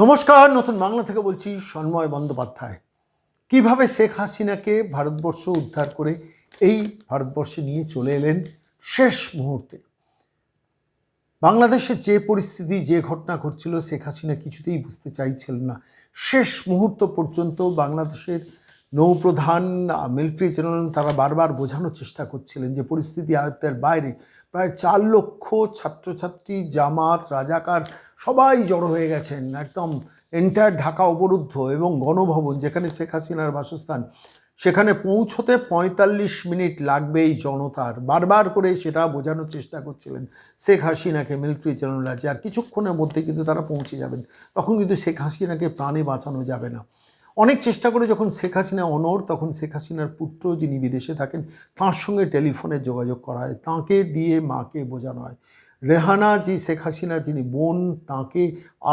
নমস্কার, নতুন বাংলা থেকে বলছি সন্ময় বন্দ্যোপাধ্যায়। কীভাবে শেখ হাসিনাকে ভারতবর্ষ উদ্ধার করে এই ভারতবর্ষে নিয়ে চলে এলেন শেষ মুহূর্তে? বাংলাদেশে যে পরিস্থিতি, যে ঘটনা ঘটছিল, শেখ হাসিনা কিছুতেই বুঝতে চাইছিলেন না। শেষ মুহূর্ত পর্যন্ত বাংলাদেশের নৌপ্রধান মিলিটারি জেনারেল তারা বারবার বোঝানোর চেষ্টা করছিলেন যে পরিস্থিতি আয়ত্তের বাইরে। প্রায় চার লক্ষ ছাত্রছাত্রী, জামাত, রাজাকার সবাই জড়ো হয়ে গেছেন, একদম এন্টায়ার ঢাকা অবরুদ্ধ এবং গণভবন যেখানে শেখ হাসিনার বাসস্থান, সেখানে পৌঁছতে পঁয়তাল্লিশ মিনিট লাগবে এই জনতার। বারবার করে সেটা বোঝানোর চেষ্টা করছিলেন শেখ হাসিনাকে মিলিটারি জেনারেলরা যে আর কিছুক্ষণের মধ্যে কিন্তু তারা পৌঁছে যাবেন। তখন কিন্তু শেখ হাসিনাকে প্রাণে বাঁচানো যাবে না। অনেক চেষ্টা করে যখন শেখ হাসিনা অনর তখন শেখ হাসিনার পুত্র যিনি বিদেশে থাকেন, তাঁর সঙ্গে টেলিফোনে যোগাযোগ করা হয়। তাঁকে দিয়ে মাকে বোঝানো হয়। রেহানা যে শেখ হাসিনা যিনি বোন, তাঁকে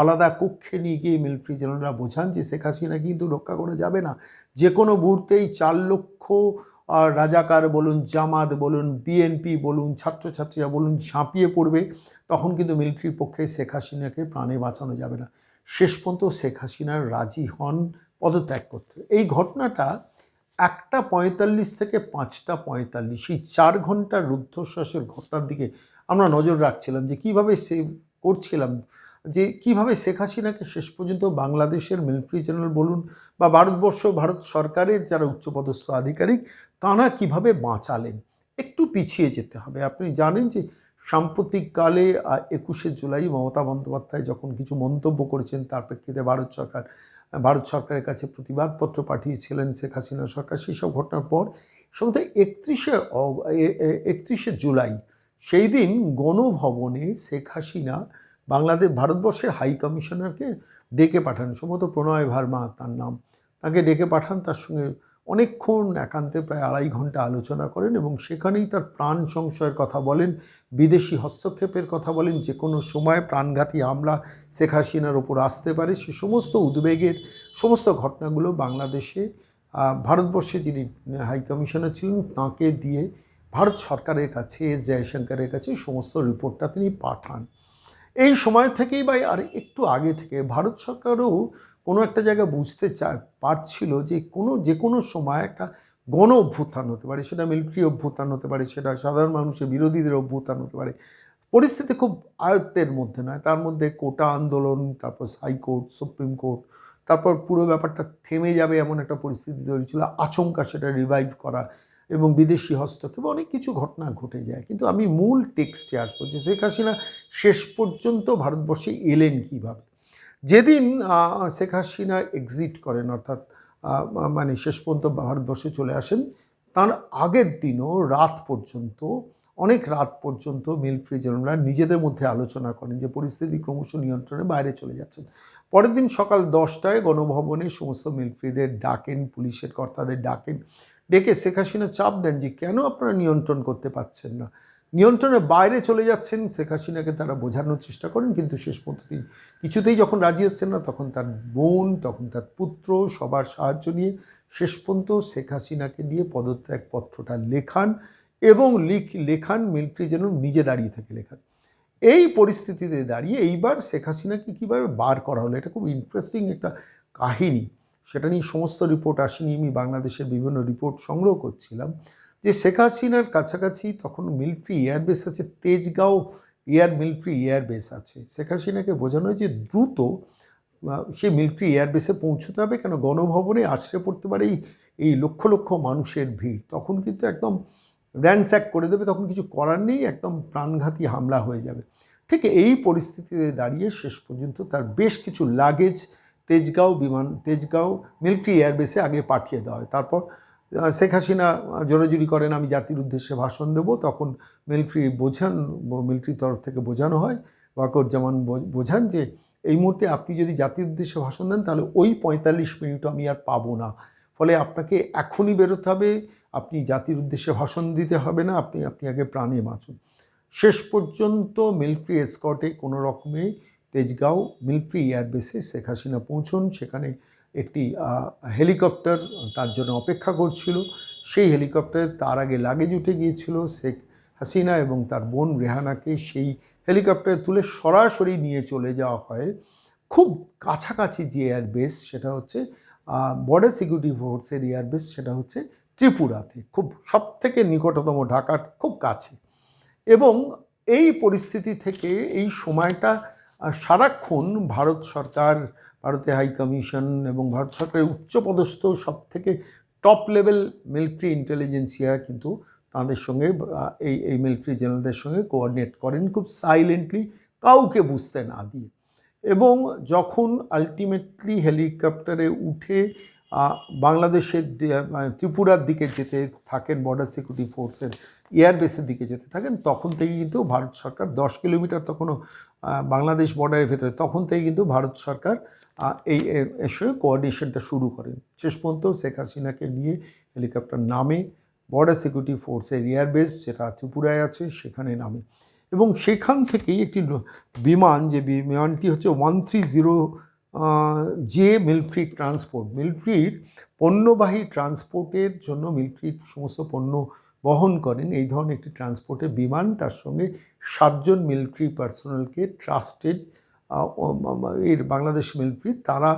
আলাদা কক্ষে নিয়ে গিয়ে মিলিটারি জেনারেলরা বোঝান যে শেখ হাসিনা কিন্তু রক্ষা করে যাবে না। যে কোনো মুহূর্তেই চার লক্ষ আর রাজাকার বলুন, জামাত বলুন বিএনপি বলুন, ছাত্রছাত্রীরা বলুন, ঝাঁপিয়ে পড়বে, তখন কিন্তু মিলিটারির পক্ষে শেখ হাসিনাকে প্রাণে বাঁচানো যাবে না। শেষ পর্যন্ত শেখ হাসিনার রাজি হন পদত্যাগ করতে। এই ঘটনাটা একটা পঁয়তাল্লিশ থেকে পাঁচটা পঁয়তাল্লিশ, এই চার ঘণ্টার রুদ্ধশ্বাসের ঘটনার দিকে আমরা নজর রাখছিলাম যে কীভাবে সে করছিলাম, যে কীভাবে শেখ হাসিনাকে শেষ পর্যন্ত বাংলাদেশের মিলিটারি জেনারেল বলুন বা ভারতবর্ষ, ভারত সরকারের যারা উচ্চপদস্থ আধিকারিক, তাঁরা কীভাবে বাঁচালেন? একটু পিছিয়ে যেতে হবে। আপনি জানেন যে সাম্প্রতিককালে একুশে জুলাই মমতা বন্দ্যোপাধ্যায় যখন কিছু মন্তব্য করেছেন, তার প্রেক্ষিতে ভারত সরকার, ভারত সরকারের কাছে প্রতিবাদপত্র পাঠিয়েছিলেন শেখ হাসিনা সরকার। সেই সব ঘটনার পর সম্ভবত একত্রিশে একত্রিশে জুলাই সেই দিন গণভবনে শেখ হাসিনা বাংলাদেশ ভারতবর্ষের হাই কমিশনারকে ডেকে পাঠান। সম্ভবত প্রণয় ভার্মা তার নাম। তাকে ডেকে পাঠান, তার সঙ্গে অনেকক্ষণ একান্তে প্রায় আড়াই ঘণ্টা আলোচনা করেন এবং সেখানেই তার প্রাণ সংশয়ের কথা বলেন, বিদেশি হস্তক্ষেপের কথা বলেন, যে কোনো সময় প্রাণঘাতী হামলা শেখ হাসিনার ওপর আসতে পারে। সে সমস্ত উদ্বেগের সমস্ত ঘটনাগুলো বাংলাদেশে ভারতবর্ষে যিনি হাই কমিশনার ছিলেন, তাঁকে দিয়ে ভারত সরকারের কাছে এস জয়শঙ্করের কাছে সমস্ত রিপোর্টটা তিনি পাঠান। এই সময় থেকেই বা আর একটু আগে থেকে ভারত সরকারও কোনো একটা জায়গায় বুঝতে চা পারছিল যে কোনো যে কোনো সময় একটা গণ অভ্যুত্থান হতে পারে, সেটা মিলিটারি অভ্যুত্থান হতে পারে, সেটা সাধারণ মানুষের বিরোধীদের অভ্যুত্থান হতে পারে। পরিস্থিতি খুব আয়ত্তের মধ্যে নয়, তার মধ্যে কোটা আন্দোলন, তারপর হাইকোর্ট, সুপ্রিম কোর্ট, তারপর পুরো ব্যাপারটা থেমে যাবে এমন একটা পরিস্থিতি তৈরি ছিল। আচমকা সেটা রিভাইভ করা এবং বিদেশি হস্তক্ষেপ অনেক কিছু ঘটনা ঘটে যায়। কিন্তু আমি মূল টেক্সটে আসব যে শেখ হাসিনা শেষ পর্যন্ত ভারতবর্ষে এলেন কীভাবে? যেদিন শেখ হাসিনা এক্সিট করেন, অর্থাৎ মানে শেষ পর্যন্ত ভারতবর্ষে চলে আসেন, তার আগের দিনও রাত পর্যন্ত, অনেক রাত পর্যন্ত মিলিটারি জেনারেলরা নিজেদের মধ্যে আলোচনা করেন যে পরিস্থিতি ক্রমশ নিয়ন্ত্রণে বাইরে চলে যাচ্ছেন পরের দিন সকাল দশটায় গণভবনে সমস্ত মিলিটারিদের ডাকেন, পুলিশের কর্তাদের ডাকেন ডেকে শেখ হাসিনা চাপ দেন যে কেন আপনারা নিয়ন্ত্রণ করতে পারছেন না? নিয়ন্ত্রণের বাইরে চলে যাচ্ছেন, শেখ হাসিনাকে তারা বোঝানোর চেষ্টা করেন, কিন্তু শেষ পর্যন্ত তিনি কিছুতেই যখন রাজি হচ্ছেন না, তখন তার বোন, তখন তার পুত্র সবার সাহায্য নিয়ে শেষ পর্যন্ত শেখ হাসিনাকে দিয়ে পদত্যাগ পত্রটা লেখান এবং লিখ, লেখান, মিলিটারি যেন নিজে দাঁড়িয়ে থাকে লেখান এই পরিস্থিতিতে দাঁড়িয়ে এইবার শেখ হাসিনাকে কীভাবে বার করা হলো, এটা খুব ইন্টারেস্টিং একটা কাহিনী। সেটা নিয়ে সমস্ত রিপোর্ট আসেনি। আমি বাংলাদেশের বিভিন্ন রিপোর্ট সংগ্রহ করছিলাম যে শেখ হাসিনার কাছাকাছি তখন মিলিটারি এয়ারবেস আছে, তেজগাঁও এয়ার মিলিটারি এয়ারবেস আছে। শেখ হাসিনাকে বোঝানো হয় যে দ্রুত সেই মিলিটারি এয়ারবেসে পৌঁছতে হবে কেন? গণভবনে আশ্রয় পড়তে পারে এই এই লক্ষ লক্ষ মানুষের ভিড়। তখন কিন্তু একদম র্যানস্যাক করে দেবে, তখন কিছু করার নেই, একদম প্রাণঘাতী হামলা হয়ে যাবে। ঠিক এই পরিস্থিতিতে দাঁড়িয়ে শেষ পর্যন্ত তার বেশ কিছু লাগেজ তেজগাঁও বিমান, তেজগাঁও মিলিটারি এয়ারবেসে আগে পাঠিয়ে দেওয়া হয়। তারপর শেখ হাসিনা জোরাজুরি করেন, আমি জাতির উদ্দেশ্যে ভাষণ দেবো। তখন মিলিটারি বোঝান মিলিটারির তরফ থেকে বোঝানো হয় ওয়াকর যেমন বোঝান যে এই মুহূর্তে আপনি যদি জাতির উদ্দেশ্যে ভাষণ দেন, তাহলে ওই পঁয়তাল্লিশ মিনিট আমি আর পাবো না। ফলে আপনাকে এখনই বেরোতে হবে, আপনি জাতির উদ্দেশ্যে ভাষণ দিতে হবে না, আপনি আপনি আগে প্রাণে বাঁচুন। শেষ পর্যন্ত মিলিটারি এসকর্টে কোনো রকমে তেজগাঁও মিলিটারি এয়ারবেসে শেখ হাসিনা পৌঁছন। সেখানে একটি হেলিকপ্টার তার জন্য অপেক্ষা করছিল। সেই হেলিকপ্টারে তার আগে লাগেজ উঠে গিয়েছিল শেখ হাসিনা এবং তার বোন রেহানাকে। সেই হেলিকপ্টারে তুলে সরাসরি নিয়ে চলে যাওয়া হয়। খুব কাছাকাছি যে এয়ারবেস সেটা হচ্ছে বর্ডার সিকিউরিটি ফোর্সের এয়ারবেস সেটা হচ্ছে ত্রিপুরাতে। খুব সব থেকে নিকটতম ঢাকার খুব কাছে। এবং এই পরিস্থিতি থেকে এই সময়টা সারাক্ষণ ভারত সরকার, ভারতের হাই কমিশন এবং ভারত সরকারের উচ্চপদস্থ সব থেকে টপ লেভেল মিলিটারি ইন্টেলিজেন্সিয়া কিন্তু তাদের সঙ্গে এই এই মিলিটারি জেনারেলদের সঙ্গে কোঅর্ডিনেট করেন খুব সাইলেন্টলি কাউকে বুঝতে না দিয়ে। এবং যখন আলটিমেটলি হেলিকপ্টারে উঠে বাংলাদেশের মানে ত্রিপুরার দিকে যেতে থাকেন বর্ডার সিকিউরিটি ফোর্সের এয়ারবেসের দিকে যেতে থাকেন, তখন থেকে কিন্তু ভারত সরকার দশ কিলোমিটার তখনও বাংলাদেশ বর্ডারের ভেতরে, তখন থেকে কিন্তু ভারত সরকার এই সঙ্গে কোঅর্ডিনেশনটা শুরু করেন। শেষ পর্যন্ত শেখ হাসিনাকে নিয়ে হেলিকপ্টার নামে বর্ডার সিকিউরিটি ফোর্সের এয়ারবেস যেটা ত্রিপুরায় আছে, সেখানে নামে। এবং সেখান থেকেই একটি বিমান, যে বিমানটি হচ্ছে ওয়ান থ্রি জিরো যে মিলিটারি ট্রান্সপোর্ট মিলিটারির পণ্যবাহী ট্রান্সপোর্টের জন্য মিলিটারির সমস্ত পণ্য বহন করেন। এই ধরনের একটি ট্রান্সপোর্টের বিমান, তার সঙ্গে সাতজন মিলিটারি পার্সোনালকে ট্রাস্টেড এর বাংলাদেশ মিলিটারি তারা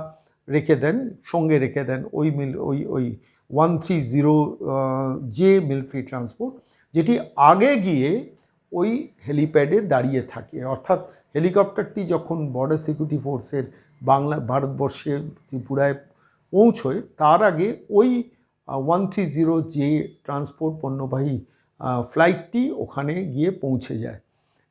রেখে দেন, সঙ্গে রেখে দেন ওই মিল ওই ওই one three zero J military transport যেটি আগে গিয়ে ওই হেলিপ্যাডে দাঁড়িয়ে থাকে। অর্থাৎ হেলিকপ্টারটি যখন বর্ডার সিকিউরিটি ফোর্সের বাংলা, ভারতবর্ষে ত্রিপুরায় পৌঁছয়, তার আগে ওই ওয়ান থ্রি জিরো যে ট্রান্সপোর্ট পণ্যবাহী ফ্লাইটটি ওখানে গিয়ে পৌঁছে যায়।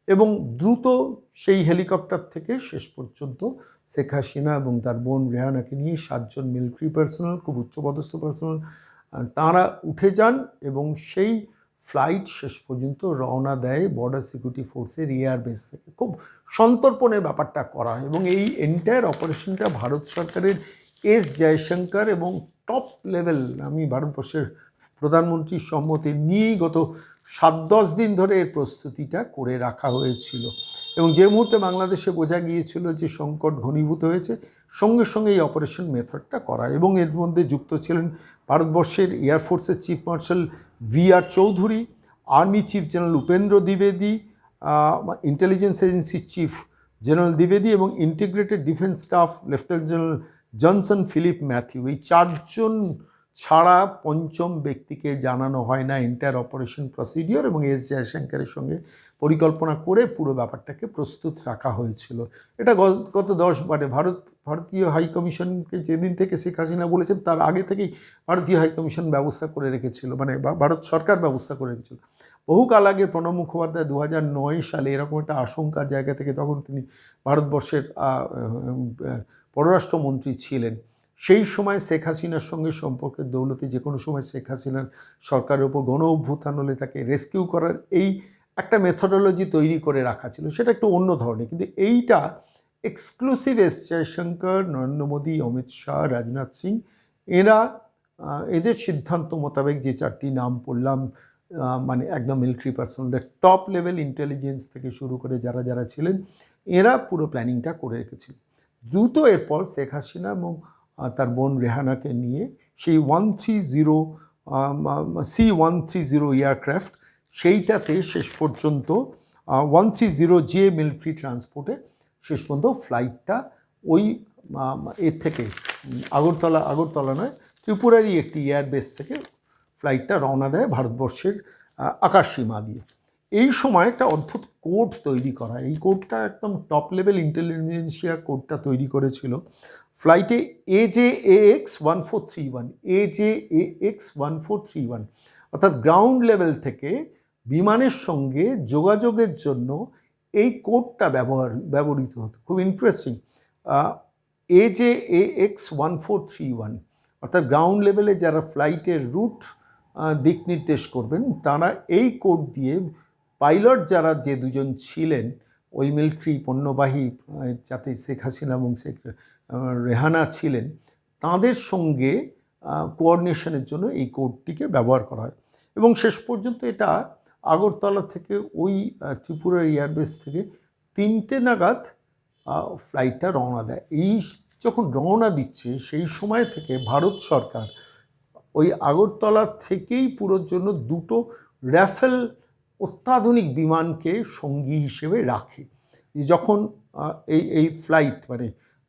এবং দ্রুত সেই হেলিকপ্টার থেকে শেষ পর্যন্ত শেখ হাসিনা এবং তার বোন রেহানাকে নিয়ে সাতজন মিলিটারি পার্সোনাল খুব উচ্চপদস্থ পার্সোনাল তাঁরা উঠে যান এবং সেই ফ্লাইট শেষ পর্যন্ত রওনা দেয় বর্ডার সিকিউরিটি ফোর্সের এয়ার বেস থেকে। খুব সন্তর্পণের ব্যাপারটা করা হয় এবং এই এন্টায়ার অপারেশনটা ভারত সরকারের এস জয়শঙ্কর এবং টপ লেভেল আমি ভারতবর্ষের প্রধানমন্ত্রীর সম্মতি নিয়েই গত সাত দশ দিন ধরে এর প্রস্তুতিটা করে রাখা হয়েছিল। এবং যে মুহূর্তে বাংলাদেশে বোঝা গিয়েছিল যে সংকট ঘনীভূত হয়েছে, সঙ্গে সঙ্গে এই অপারেশন মেথডটা করা এবং এর মধ্যে যুক্ত ছিলেন ভারতবর্ষের এয়ারফোর্সের chief marshal V R Chaudhary army chief general Upendra দ্বিবেদী intelligence এজেন্সির চিফ জেনারেল দ্বিবেদী এবং integrated defence staff lieutenant general Johnson, Philip Mathew, এই চারজন ছাড়া পঞ্চম ব্যক্তিকে জানানো হয় না। এন্টায়ার অপারেশন প্রসিডিওর এবং এস জয়শঙ্করের সঙ্গে পরিকল্পনা করে পুরো ব্যাপারটাকে প্রস্তুত রাখা হয়েছিল। এটা গত দশ বারে ভারত, ভারতীয় হাই কমিশনকে যেদিন থেকে শেখ হাসিনা বলেছেন, তার আগে থেকেই ভারতীয় হাই কমিশন ব্যবস্থা করে রেখেছিল মানে ভারত সরকার ব্যবস্থা করে রেখেছিল। বহুকাল আগে প্রণব মুখোপাধ্যায় দু হাজার নয় সালে এরকম একটা আশঙ্কার জায়গা থেকে তখন তিনি ভারতবর্ষের পররাষ্ট্রমন্ত্রী ছিলেন। সেই সময় শেখ হাসিনার সঙ্গে সম্পর্কের দৌলতে যে কোনো সময় শেখ হাসিনার সরকারের ওপর গণ অভ্যুত্থান হলে তাকে রেস্কিউ করার এই একটা মেথোডোলজি তৈরি করে রাখা ছিল। সেটা একটু অন্য ধরনের। কিন্তু এইটা এক্সক্লুসিভ এস জয়শঙ্কর, নরেন্দ্র মোদী, অমিত শাহ, রাজনাথ সিং, এরা এদের সিদ্ধান্ত মোতাবেক যে চারটি নাম পড়লাম মানে একদম মিলিটারি পার্সোনালদের টপ লেভেল ইন্টেলিজেন্স থেকে শুরু করে যারা যারা ছিলেন, এরা পুরো প্ল্যানিংটা করে রেখেছিল। দ্রুত এরপর শেখ হাসিনা এবং তার বোন রেহানাকে নিয়ে সেই one three zero C one three zero aircraft, সেইটাতে শেষ পর্যন্ত one three zero J military ট্রান্সপোর্টে শেষ পর্যন্ত ফ্লাইটটা ওই এর থেকে আগরতলা আগরতলা নয়, ত্রিপুরারই একটি এয়ারবেস থেকে ফ্লাইটটা রওনা দেয় ভারতবর্ষের আকাশসীমা দিয়ে। এই সময় একটা অদ্ভুত কোড তৈরি করা। এই কোডটা একদম টপ লেভেল ইন্টেলিজেন্সিয়া কোডটা তৈরি করেছিল। ফ্লাইটে A J A X one four three one A J A X one four three one অর্থাৎ গ্রাউন্ড লেভেল থেকে বিমানের সঙ্গে যোগাযোগের জন্য এই কোডটা ব্যবহার, ব্যবহৃত হতো। খুব interesting A J A X one four three one অর্থাৎ গ্রাউন্ড লেভেলে যারা ফ্লাইটের রুট দিক নির্দেশ করবেন, তারা এই কোড দিয়ে পাইলট যারা যে দুজন ছিলেন ওই মিলিটারি পণ্যবাহী যাতে শেখ হাসিনা এবং শেখ রেহানা ছিলেন তাদের সঙ্গে কোঅর্ডিনেশনের জন্য এই কোডটিকে ব্যবহার করা হয়। এবং শেষ পর্যন্ত এটা আগরতলা থেকে ওই আহ, ত্রিপুরার এয়ারবেস থেকে তিনটে নাগাদ ফ্লাইটটা রওনা দেয়। এই যখন রওনা দিচ্ছে সেই সময় থেকে ভারত সরকার ওই আগরতলা থেকেই পুরোর জন্য দুটো র্যাফেল অত্যাধুনিক বিমানকে সঙ্গী হিসেবে রাখে। যখন এই এই ফ্লাইট মানে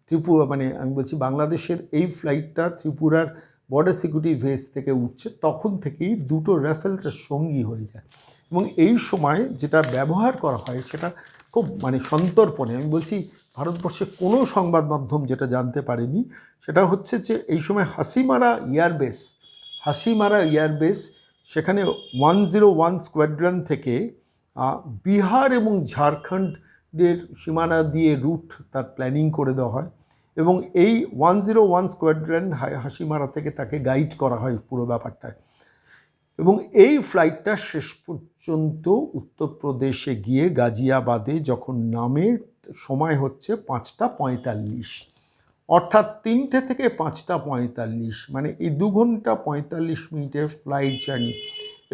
ত্রিপুরা মানে আমি বলছি বাংলাদেশের এই ফ্লাইটটা ত্রিপুরার বর্ডার সিকিউরিটি ভেস থেকে উঠছে, তখন থেকেই দুটো রাফেলটা সঙ্গী হয়ে যায়। এবং এই সময় যেটা ব্যবহার করা হয় সেটা খুব মানে সন্তর্পণে, আমি বলছি ভারতবর্ষে কোনো সংবাদ মাধ্যম যেটা জানতে পারেনি, সেটা হচ্ছে যে এই সময় হাসিমারা এয়ারবেস হাসিমারা এয়ারবেস সেখানে ওয়ান জিরো ওয়ান স্কোয়াড্রন থেকে বিহার এবং ঝাড়খণ্ডের সীমানা দিয়ে রুট তার প্ল্যানিং করে দেওয়া হয় এবং এই one zero one squadron Hasimara থেকে তাকে গাইড করা হয় পুরো ব্যাপারটায়। এবং এই ফ্লাইটটা শেষ পর্যন্ত উত্তরপ্রদেশে গিয়ে গাজিয়াবাদে যখন নামের সময় হচ্ছে পাঁচটা পঁয়তাল্লিশ। অর্থাৎ তিনটে থেকে পাঁচটা পঁয়তাল্লিশ মানে এই দু ঘণ্টা পঁয়তাল্লিশ মিনিটের ফ্লাইট জার্নি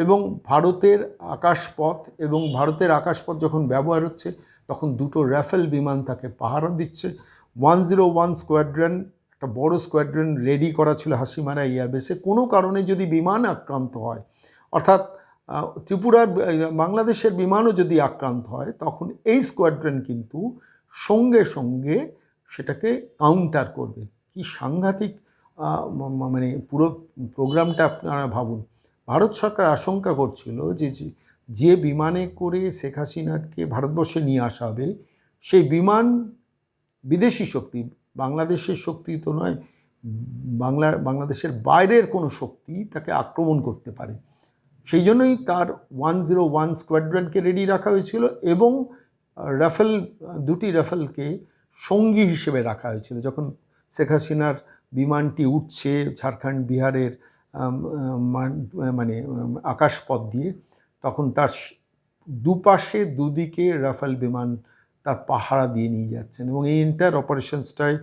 এবং ভারতের আকাশপথ এবং ভারতের আকাশপথ যখন ব্যবহার হচ্ছে, তখন দুটো রাফেল বিমান তাকে পাহারা দিচ্ছে। ওয়ান জিরো ওয়ান স্কোয়াড্রন একটা বড় স্কোয়াড্রন রেডি করা ছিল হাসিমারা এয়ারবেসে কোনো কারণে যদি বিমান আক্রান্ত হয়, অর্থাৎ ত্রিপুরার বাংলাদেশের বিমানও যদি আক্রান্ত হয়, তখন এই স্কোয়াড্রন কিন্তু সঙ্গে সঙ্গে সেটাকে কাউন্টার করবে। কি সাংঘাতিক মানে পুরো প্রোগ্রামটা আপনারা ভাবুন। ভারত সরকার আশঙ্কা করছিল যে- যে বিমানে করে শেখ হাসিনাকে ভারতবর্ষে নিয়ে আসা হবে, সেই বিমান বিদেশি শক্তি, বাংলাদেশের শক্তি তো নয়, বাংলা, বাংলাদেশের বাইরের কোনো শক্তি তাকে আক্রমণ করতে পারে। সেই জন্যই তার ওয়ান জিরো ওয়ান স্কোয়াড্রনকে রেডি রাখা হয়েছিল এবং রাফেল, দুটি রাফেলকে সঙ্গী হিসেবে রাখা হয়েছিল। যখন শেখ হাসিনার বিমানটি উঠছে ঝাড়খণ্ড বিহারের মান- আকাশপথ দিয়ে, তখন তার দুপাশে দুদিকে রাফেল বিমান তার পাহারা দিয়ে নিয়ে যাচ্ছেন এবং এই entire অপারেশনসটায়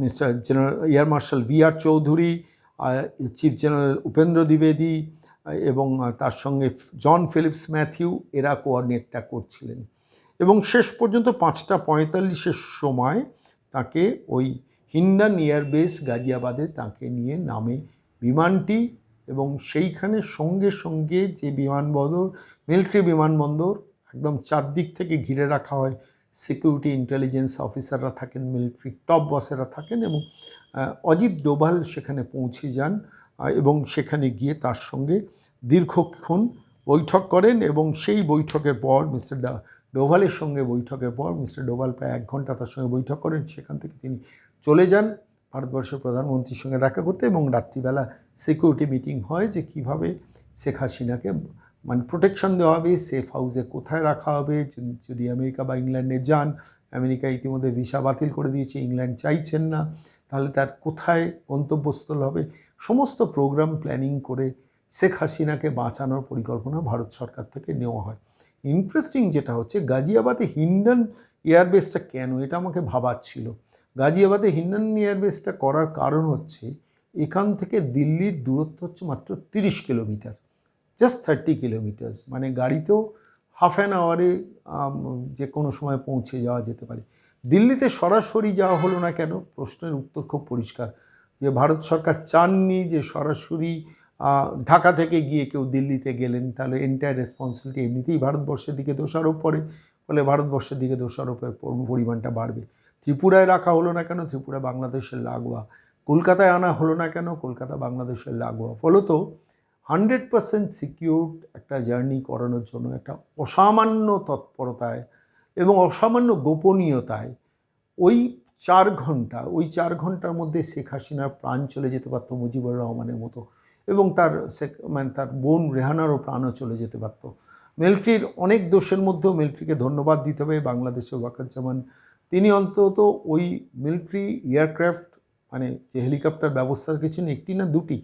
mister general, air marshal V R Chaudhary chief general Upendra দ্বিবেদী এবং তার সঙ্গে জন ফিলিপস ম্যাথিউ এরা কোঅর্ডিনেটটা করছিলেন। এবং শেষ পর্যন্ত পাঁচটা পঁয়তাল্লিশের সময় তাকে ওই হিন্ডান এয়ারবেস গাজিয়াবাদে তাকে নিয়ে নামে বিমানটি এবং সেইখানে সঙ্গে সঙ্গে যে বিমানবন্দর, মিলিটারি বিমানবন্দর একদম চারদিক থেকে ঘিরে রাখা হয় সিকিউরিটি ইন্টেলিজেন্স অফিসাররা থাকেন মিলিটারি টপ বসেরা থাকেন এবং অজিত ডোভাল সেখানে পৌঁছে যান এবং সেখানে গিয়ে তার সঙ্গে দীর্ঘক্ষণ বৈঠক করেন এবং সেই বৈঠকের পর মিস্টার ডা ডোভালের সঙ্গে বৈঠকের পর মিস্টার ডোভাল প্রায় এক ঘণ্টা তার সঙ্গে বৈঠক করেন। সেখান থেকে তিনি চলে যান ভারতবর্ষের প্রধানমন্ত্রীর সঙ্গে দেখা করতে এবং রাত্রিবেলা সিকিউরিটি মিটিং হয় যে কীভাবে শেখ হাসিনাকে মানে প্রোটেকশন দেওয়া হবে সেফ হাউসে কোথায় রাখা হবে, যদি- আমেরিকা বা ইংল্যান্ডে যান, আমেরিকা ইতিমধ্যে ভিসা বাতিল করে দিয়েছে, ইংল্যান্ড চাইছেন না, তাহলে তার কোথায় গন্তব্যস্থল হবে? সমস্ত প্রোগ্রাম প্ল্যানিং করে শেখ হাসিনাকে বাঁচানোর পরিকল্পনা ভারত সরকার থেকে নেওয়া হয়। ইন্টারেস্টিং যেটা হচ্ছে গাজিয়াবাদে হিন্ডন এয়ারবেসটা কেন? এটা আমাকে ভাবাচ্ছিল। গাজিয়াবাদে হিন্ডন এয়ারবেসটা করার কারণ হচ্ছে এখান থেকে দিল্লির দূরত্ব হচ্ছে মাত্র তিরিশ কিলোমিটার জাস্ট থার্টি কিলোমিটার্স মানে গাড়িতেও হাফ অ্যান আওয়ারে যে কোনো সময় পৌঁছে যাওয়া যেতে পারে। দিল্লিতে সরাসরি যাওয়া হলো না কেন? প্রশ্নের উত্তর খুব পরিষ্কার। যে ভারত সরকার চাননি যে সরাসরি ঢাকা থেকে গিয়ে কেউ দিল্লিতে গেলেন, তাহলে এন্টায়ার রেসপন্সিবিলিটি এমনিতেই ভারতবর্ষের দিকে দোষারোপ পড়ে, ফলে ভারতবর্ষের দিকে দোষারোপের পরিমাণটা বাড়বে। ত্রিপুরায় রাখা হলো না কেন? ত্রিপুরা বাংলাদেশের লাগোয়া। কলকাতায় আনা হলো না কেন? কলকাতা বাংলাদেশের লাগোয়া। ফলত হান্ড্রেড পার্সেন্ট সিকিউরড একটা জার্নি করানোর জন্য একটা অসামান্য তৎপরতায় এবং অসামান্য গোপনীয়তায় ওই চার ঘণ্টা, ওই চার ঘণ্টার মধ্যে শেখ হাসিনার প্রাণ চলে যেতে পারতো মুজিবুর রহমানের মতো। এবং তার মানে তার বোন রেহানারও প্রাণও চলে যেতে পারতো মিলিটারির অনেক দোষের মধ্যেও মিলিটারিকে ধন্যবাদ দিতে হবে, বাংলাদেশের ওয়াকাজ্জামান তিনি অন্তত ওই মিলিটারি এয়ারক্রাফট মানে যে হেলিকপ্টার ব্যবস্থা রেখেছেন একটি না দুটি,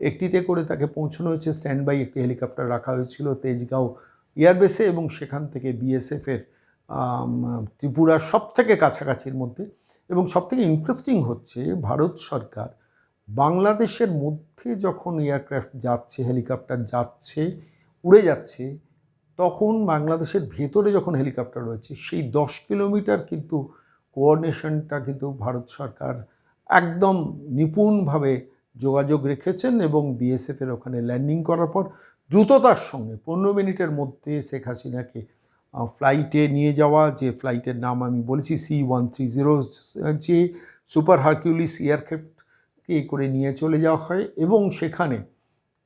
একটিতে করে তাকে পৌঁছানো হয়েছে। স্ট্যান্ড বাই একটি হেলিকপ্টার রাখা হয়েছিল তেজগাঁও এয়ারবেসে এবং সেখান থেকে বিএসএফের ত্রিপুরার সব থেকে কাছাকাছির মধ্যে। এবং সবথেকে ইন্টারেস্টিং হচ্ছে, ভারত সরকার বাংলাদেশের মধ্যে যখন এয়ারক্রাফট যাচ্ছে হেলিকপ্টার যাচ্ছে, উড়ে যাচ্ছে, তখন বাংলাদেশের ভেতরে যখন হেলিকপ্টার রয়েছে, সেই দশ কিলোমিটার কিন্তু কোঅর্ডিনেশনটা কিন্তু ভারত সরকার একদম নিপুণভাবে যোগাযোগ রেখেছেন এবং বিএসএফের ওখানে ল্যান্ডিং করার পর দ্রুততার সঙ্গে পনেরো মিনিটের মধ্যে শেখ হাসিনাকে ফ্লাইটে নিয়ে যাওয়া, যে ফ্লাইটের নাম আমি বলেছি সি ওয়ান থ্রি জিরো যে সুপার হারকিউলিস এয়ারক্রাফটকে করে নিয়ে চলে যাওয়া হয় এবং সেখানে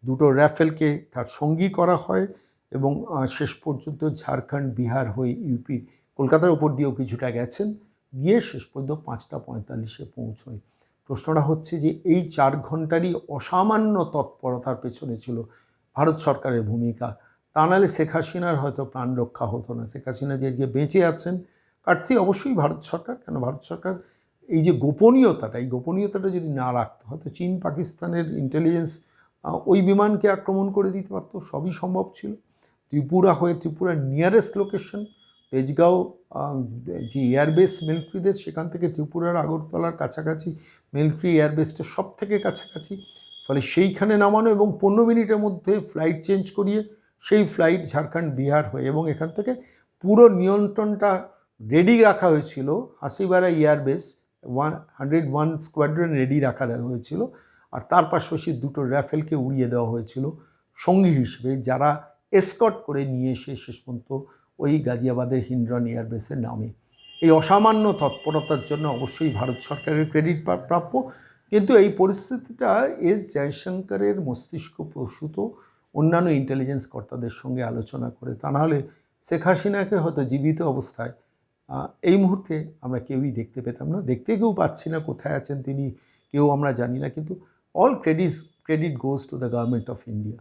দুটো র্যাফেলকে তার সঙ্গী করা হয় এবং শেষ পর্যন্ত ঝাড়খণ্ড, বিহার হয়ে ইউপি, কলকাতার উপর দিয়েও কিছুটা গেছেন। গিয়ে শেষ পর্যন্ত পাঁচটা পঁয়তাল্লিশে পৌঁছয়। প্রশ্নটা হচ্ছে যে এই চার ঘন্টারই অসামান্য তৎপরতার পেছনে ছিল ভারত সরকারের ভূমিকা। তা নাহলে শেখ হাসিনার হয়তো প্রাণ রক্ষা হতো না। শেখ হাসিনা যে বেঁচে আছেন কাটছি অবশ্যই ভারত সরকার, কেন ভারত সরকার এই যে গোপনীয়তাটা, এই গোপনীয়তাটা যদি না রাখতো হয়তো চীন পাকিস্তানের ইন্টেলিজেন্স ওই বিমানকে আক্রমণ করে দিতে পারতো, সবই সম্ভব ছিল। ত্রিপুরা হয়ে, ত্রিপুরার নিয়ারেস্ট লোকেশন তেজগাঁও যে এয়ারবেস মিলিটারিদের সেখান থেকে ত্রিপুরার আগরতলার কাছাকাছি মিলিটারি এয়ারবেসটা সব থেকে কাছাকাছি। ফলে সেইখানে নামানো এবং পনেরো মিনিটের মধ্যে ফ্লাইট চেঞ্জ করিয়ে, সেই ফ্লাইট ঝাড়খণ্ড, বিহার হয়ে এবং এখান থেকে পুরো নিয়ন্ত্রণটা রেডি রাখা হয়েছিল Hasimara airbase one hundred one squadron ready রাখা হয়েছিল। আর তার পাশাপাশি দুটো র্যাফেলকে উড়িয়ে দেওয়া হয়েছিল সঙ্গী হিসেবে, যারা এসকট করে নিয়ে এসে শেষ পর্যন্ত ওই গাজিয়াবাদের হিন্ড্রন এয়ারবেসের নামে। এই অসামান্য তৎপরতার জন্য অবশ্যই ভারত সরকারের ক্রেডিট প্রাপ্য। কিন্তু এই পরিস্থিতিটা এস জয়শঙ্করের মস্তিষ্ক প্রসূত অন্যান্য ইন্টেলিজেন্স কর্তাদের সঙ্গে আলোচনা করে, তা নাহলে শেখ হাসিনাকে হয়তো জীবিত অবস্থায় এই মুহূর্তে আমরা কেউই দেখতে পেতাম না। দেখতে কেউ পাচ্ছি না, কোথায় আছেন তিনি, কেউ আমরা জানি না। কিন্তু all credit credit goes to the government of India